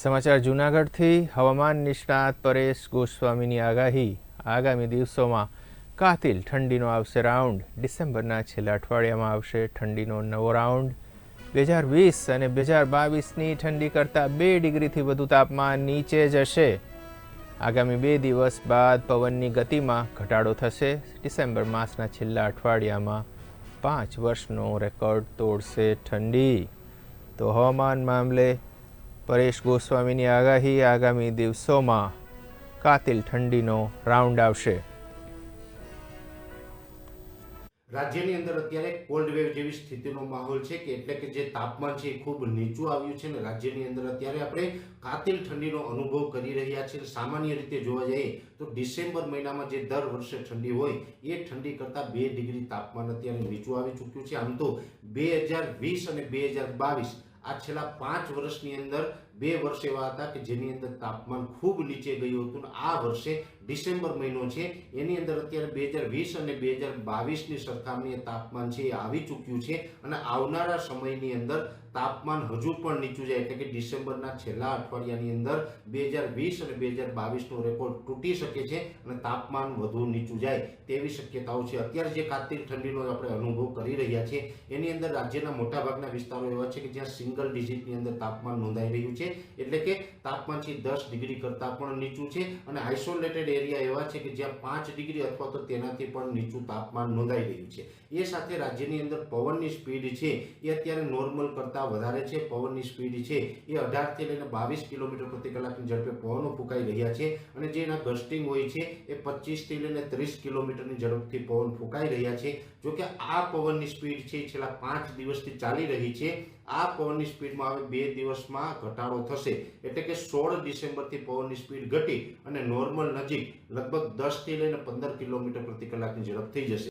સમાચાર જૂનાગઢથી હવામાન નિષ્ણાત પરેશ ગોસ્વામીની આગાહી. આગામી દિવસોમાં કાતિલ ઠંડીનો આવશે રાઉન્ડ. ડિસેમ્બરના છેલ્લા અઠવાડિયામાં આવશે ઠંડીનો નવો રાઉન્ડ. બે હજાર વીસ અને બે હજાર બાવીસની ઠંડી કરતાં બે ડિગ્રીથી વધુ તાપમાન નીચે જશે. આગામી બે દિવસ બાદ પવનની ગતિમાં ઘટાડો થશે. ડિસેમ્બર માસના છેલ્લા અઠવાડિયામાં પાંચ વર્ષનો રેકોર્ડ તોડશે ઠંડી. તો હવામાન મામલે પરેશ ગોસ્વામીની આગાહી આગામી દિવસોમાં કાતિલ ઠંડીનો રાઉન્ડ આવશે. રાજ્યની અંદર અત્યારે કોલ્ડ વેવ જેવી સ્થિતિનો માહોલ છે કે એટલે કે જે તાપમાન છે એ ખૂબ નીચું આવ્યું છે અને રાજ્યની અંદર અત્યારે આપણે કાતિલ ઠંડીનો અનુભવ કરી રહ્યા છીએ. સામાન્ય રીતે જોવા જઈએ તો ડિસેમ્બર મહિનામાં જે દર વર્ષે ઠંડી હોય એ ઠંડી કરતાં બે ડિગ્રી તાપમાન અત્યારે નીચું આવી ચૂક્યું છે. આમ તો બે હજાર વીસ અને બે હજાર બાવીસ આ છેલ્લા પાંચ વર્ષની અંદર બે વર્ષ એવા હતા કે જેની અંદર તાપમાન ખૂબ નીચે ગયું હતું આ વર્ષે ડિસેમ્બર મહિનો છે. એની અંદર અત્યારે બે હજાર વીસ અને બે હજાર બાવીસની સરખામણીએ તાપમાન છે એ આવી ચૂક્યું છે અને આવનારા સમયની અંદર તાપમાન હજુ પણ નીચું જાય એટલે કે ડિસેમ્બરના છેલ્લા અઠવાડિયાની અંદર બે હજાર વીસ અને બે હજાર બાવીસનો રેકોર્ડ તૂટી શકે છે અને તાપમાન વધુ નીચું જાય તેવી શક્યતાઓ છે. અત્યારે જે કાતિલ ઠંડીનો આપણે અનુભવ કરી રહ્યા છીએ, એની અંદર રાજ્યના મોટાભાગના વિસ્તારો એવા છે કે જ્યાં સિંગલ ડિજિટની અંદર તાપમાન નોંધાઈ રહ્યું છે. એટલે કે તાપમાન છે દસ ડિગ્રી કરતાં પણ નીચું છે અને આઇસોલેટેડ એરિયા એવા છે કે જ્યાં પાંચ ડિગ્રી અથવા તો તેનાથી પણ નીચું તાપમાન નોંધાઈ રહ્યું છે. એ સાથે રાજ્યની અંદર પવનની સ્પીડ છે એ અત્યારે નોર્મલ કરતાં વધારે છે. પવનની સ્પીડ છે એ અઢારથી લઈને બાવીસ કિલોમીટર પ્રતિ કલાકની ઝડપે પવનો ફૂંકાઈ રહ્યા છે અને જે એના ગસ્ટિંગ હોય છે એ પચીસથી લઈને ત્રીસ કિલોમીટરની ઝડપથી પવન ફૂંકાઈ રહ્યા છે. જોકે આ પવનની સ્પીડ છે છેલ્લા પાંચ દિવસથી ચાલી રહી છે. આ પવનની સ્પીડમાં હવે બે દિવસમાં ઘટાડો થશે. એટલે કે સોળ ડિસેમ્બરથી પવનની સ્પીડ ઘટી અને નોર્મલ નજીક લગભગ દસથી લઈને પંદર કિલોમીટર પ્રતિ કલાકની ઝડપ થઈ જશે.